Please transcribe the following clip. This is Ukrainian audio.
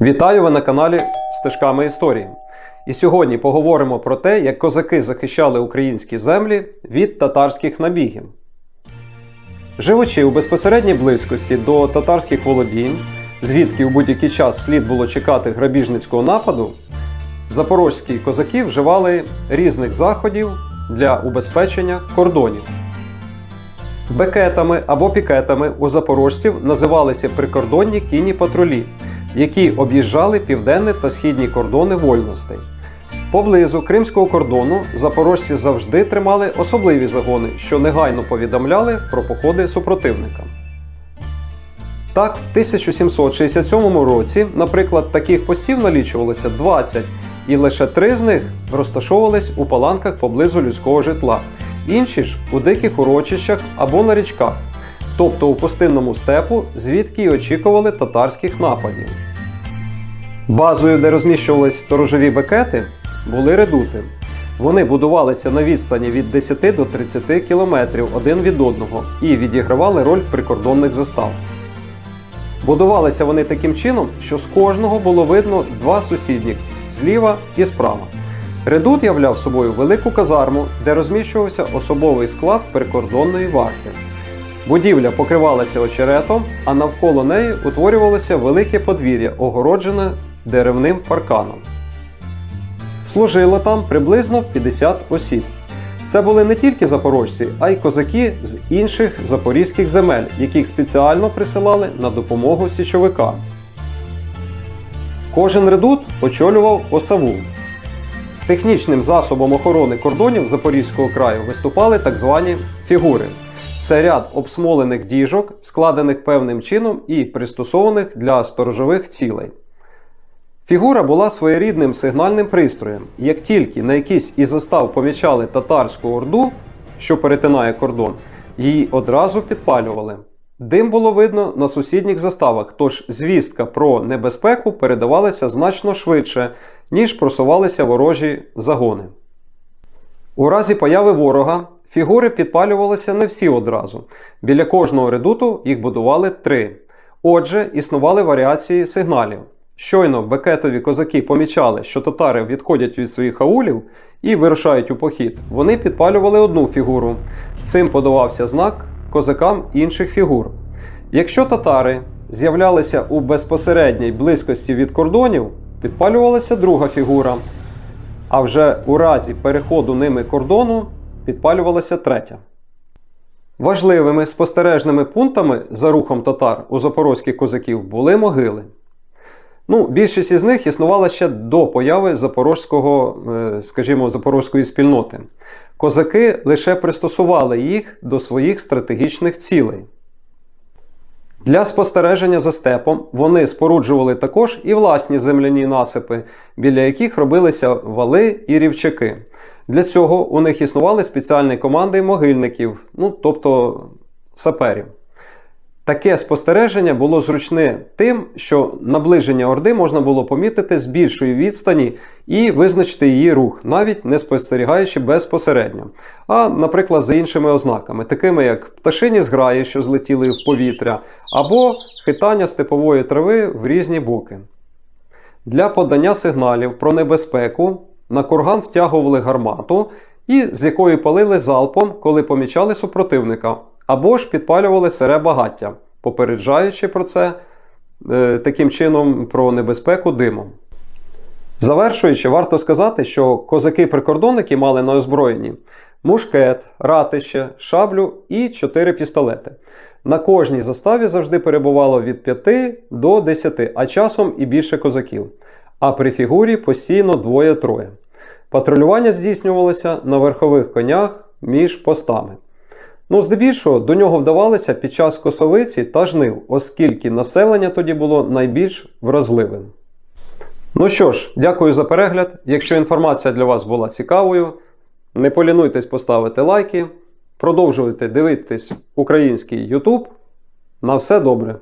Вітаю ви на каналі Стежками історії. І сьогодні поговоримо про те, як козаки захищали українські землі від татарських набігів. Живучи у безпосередній близькості до татарських володінь, звідки у будь-який час слід було чекати грабіжницького нападу, запорозькі козаки вживали різних заходів для убезпечення кордонів. Бекетами або пікетами у запорожців називалися прикордонні кінні патрулі, які об'їжджали південні та східні кордони вольностей. Поблизу кримського кордону запорожці завжди тримали особливі загони, що негайно повідомляли про походи супротивника. Так, в 1767 році, наприклад, таких постів налічувалося 20, і лише три з них розташовувались у паланках поблизу людського житла, інші ж у диких урочищах або на річках, тобто у пустинному степу, звідки й очікували татарських нападів. Базою, де розміщувались сторожові бекети, були редути. Вони будувалися на відстані від 10 до 30 кілометрів один від одного і відігравали роль прикордонних застав. Будувалися вони таким чином, що з кожного було видно два сусідніх зліва і справа. Редут являв собою велику казарму, де розміщувався особовий склад прикордонної варти. Будівля покривалася очеретом, а навколо неї утворювалося велике подвір'я, огороджене деревним парканом. Служило там приблизно 50 осіб. Це були не тільки запорожці, а й козаки з інших запорізьких земель, яких спеціально присилали на допомогу січовикам. Кожен редут очолював осаву. Технічним засобом охорони кордонів Запорізького краю виступали так звані фігури. Це ряд обсмолених діжок, складених певним чином і пристосованих для сторожових цілей. Фігура була своєрідним сигнальним пристроєм. Як тільки на якийсь із застав помічали татарську орду, що перетинає кордон, її одразу підпалювали. Дим було видно на сусідніх заставах, тож звістка про небезпеку передавалася значно швидше, ніж просувалися ворожі загони. У разі появи ворога фігури підпалювалися не всі одразу. Біля кожного редуту їх будували три. Отже, існували варіації сигналів. Щойно бекетові козаки помічали, що татари відходять від своїх аулів і вирушають у похід, вони підпалювали одну фігуру. Цим подавався знак козакам інших фігур. Якщо татари з'являлися у безпосередній близькості від кордонів, підпалювалася друга фігура. А вже у разі переходу ними кордону підпалювалася третя. Важливими спостережними пунктами за рухом татар у запорозьких козаків були могили. Ну, більшість із них існувала ще до появи запорозького, е, скажімо, запорозької спільноти. Козаки лише пристосували їх до своїх стратегічних цілей. Для спостереження за степом вони споруджували також і власні земляні насипи, біля яких робилися вали і рівчаки. Для цього у них існували спеціальні команди могильників, ну тобто саперів. Таке спостереження було зручне тим, що наближення Орди можна було помітити з більшої відстані і визначити її рух, навіть не спостерігаючи безпосередньо. А, наприклад, за іншими ознаками, такими як пташині зграї, що злетіли в повітря, або хитання степової трави в різні боки. Для подання сигналів про небезпеку на курган втягували гармату, і з якої палили залпом, коли помічали супротивника або ж підпалювали сире багаття, попереджаючи про це е, таким чином про небезпеку димом. Завершуючи, варто сказати, що козаки-прикордонники мали на озброєнні мушкет, ратище, шаблю і 4 пістолети. На кожній заставі завжди перебувало від 5 до 10, а часом і більше козаків. А при фігурі постійно двоє-троє. Патрулювання здійснювалося на верхових конях між постами. Ну, здебільшого до нього вдавалися під час косовиці та жнив, оскільки населення тоді було найбільш вразливим. Ну що ж, дякую за перегляд. Якщо інформація для вас була цікавою, не полінуйтесь поставити лайки, продовжуйте дивитись український YouTube. На все добре!